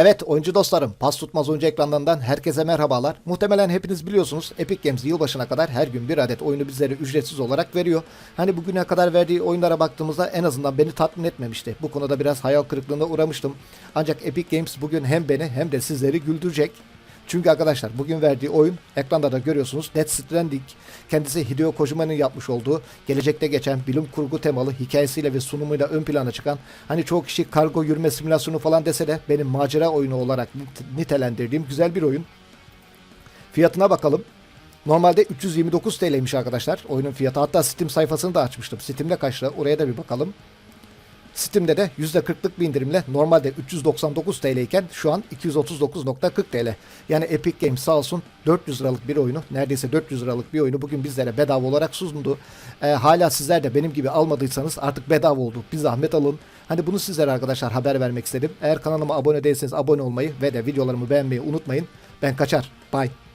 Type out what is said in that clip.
Evet oyuncu dostlarım, pas tutmaz oyuncu ekranlarından herkese merhabalar. Muhtemelen hepiniz biliyorsunuz Epic Games yılbaşına kadar her gün bir adet oyunu bizlere ücretsiz olarak veriyor. Hani bugüne kadar verdiği oyunlara baktığımızda en azından beni tatmin etmemişti. Bu konuda biraz hayal kırıklığına uğramıştım. Ancak Epic Games bugün hem beni hem de sizleri güldürecek. Çünkü arkadaşlar bugün verdiği oyun ekranda da görüyorsunuz Death Stranding kendisi Hideo Kojima'nın yapmış olduğu gelecekte geçen bilim kurgu temalı hikayesiyle ve sunumuyla ön plana çıkan hani çoğu kişi kargo yürüme simülasyonu falan dese de benim macera oyunu olarak nit- nitelendirdiğim güzel bir oyun. Fiyatına bakalım. Normalde 329 TL'ymiş arkadaşlar oyunun fiyatı. Hatta Steam sayfasını da açmıştım. Steam'de kaç lira? Oraya da bir bakalım. Steam'de de %40'lık bir indirimle normalde 399 TL iken şu an 239.40 TL. Yani Epic Games sağ olsun 400 liralık bir oyunu neredeyse 400 liralık bir oyunu bugün bizlere bedava olarak sundu. Ee, hala sizler de benim gibi almadıysanız artık bedava oldu. Bir zahmet alın. Hani bunu sizlere arkadaşlar haber vermek istedim. Eğer kanalıma abone değilseniz abone olmayı ve de videolarımı beğenmeyi unutmayın. Ben kaçar. Bye.